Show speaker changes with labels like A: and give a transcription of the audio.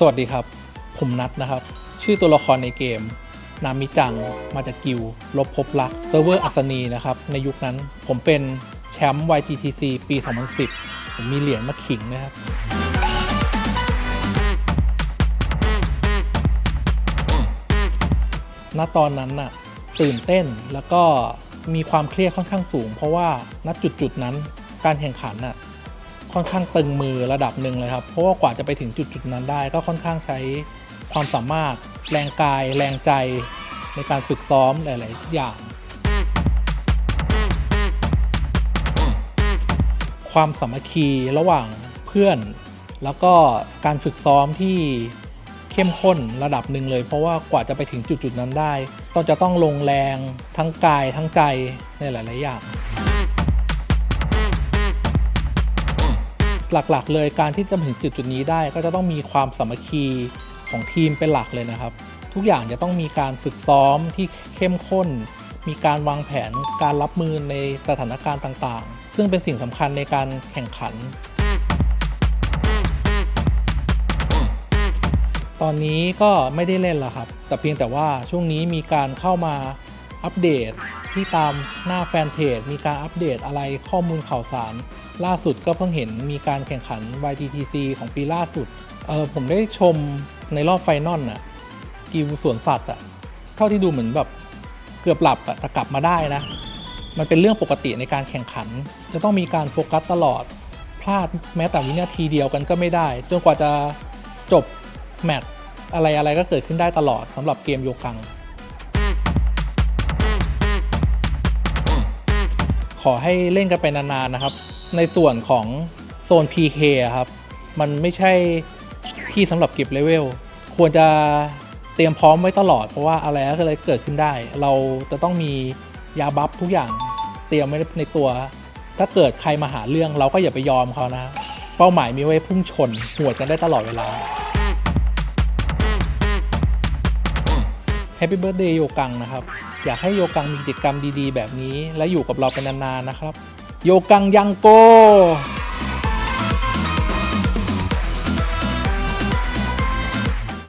A: สวัสดีครับ ผมนัทนะครับ ชื่อตัวละครในเกม นามิจัง มาจากกิวลบพบรักเซิร์ฟเวอร์อัศนีนะครับ ในยุคนั้นผมเป็นแชมป์ YGTC ปี 2010 ผมมีเหรียญมาขิงนะครับ ณ ตอนนั้นน่ะตื่นเต้นแล้วก็มีความเครียดค่อนข้างสูง เพราะว่าณจุดจุดๆนั้นการแข่งขันน่ะ ค่อนข้างตึงมือระดับหนึ่งเลยครับ เพราะว่ากว่าจะไปถึงจุดจุดๆนั้นได้ ก็ค่อนข้างใช้ความสามารถแรงกาย แรงใจในการฝึกซ้อมหลาย ๆ อย่าง ความสามัคคีระหว่างเพื่อน แล้วก็การฝึกซ้อมที่เข้มข้นระดับหนึ่งเลย เพราะว่ากว่าจะไปถึงจุด ๆ นั้นได้ ต้องจะต้องลงแรงทั้งกายทั้งใจในหลาย ๆ อย่าง หลักๆ เลยการที่จะถึงจุดจุดนี้ได้ ก็จะต้องมีความสามัคคีของทีมเป็นหลักเลยนะครับ ทุกอย่างจะต้องมีการฝึกซ้อมที่เข้มข้น มีการวางแผนการรับมือในสถานการณ์ต่างๆ ซึ่งเป็นสิ่งสำคัญในการแข่งขัน ตอนนี้ก็ไม่ได้เล่นแล้วครับ แต่เพียงแต่ว่าช่วงนี้มีการเข้ามา อัปเดตที่ตามหน้าแฟนเพจ มีการอัปเดตอะไรข้อมูลข่าวสาร ล่าสุดก็เพิ่งเห็นมีการแข่งขัน YTTC ของปีล่าสุดเออผมได้ชมในรอบไฟนอลน่ะกิวสวนสัตว์อะเท่าที่ดูเหมือนแบบเกือบหลับอะแต่กลับมาได้นะ มันเป็นเรื่องปกติในการแข่งขัน จะต้องมีการโฟกัสตลอด พลาดแม้แต่วินาทีเดียวกันก็ไม่ได้ จนกว่าจะจบแมตช์อะไรอะไรก็เกิดขึ้นได้ตลอดสำหรับเกมโยกัง อให้เล่นกันไปนานๆนะครับ ในส่วนของโซน PK ครับ มันไม่ใช่ที่สำหรับเก็บเลเวล ควรจะเตรียมพร้อมไว้ตลอด เพราะว่าอะไรก็เลยเกิดขึ้นได้ เราจะต้องมียาบัฟทุกอย่างเตรียมไว้ในตัว ถ้าเกิดใครมาหาเรื่องเราก็อย่าไปยอมเขานะ เป้าหมายมีไว้พุ่งชนหวดกันได้ตลอดเวลา Happy Birthday โยกังนะครับ อยากให้โยกังมีกิจกรรมดีๆ แบบนี้ และอยู่กับเราเป็นนานๆนะครับ โยกังยังโก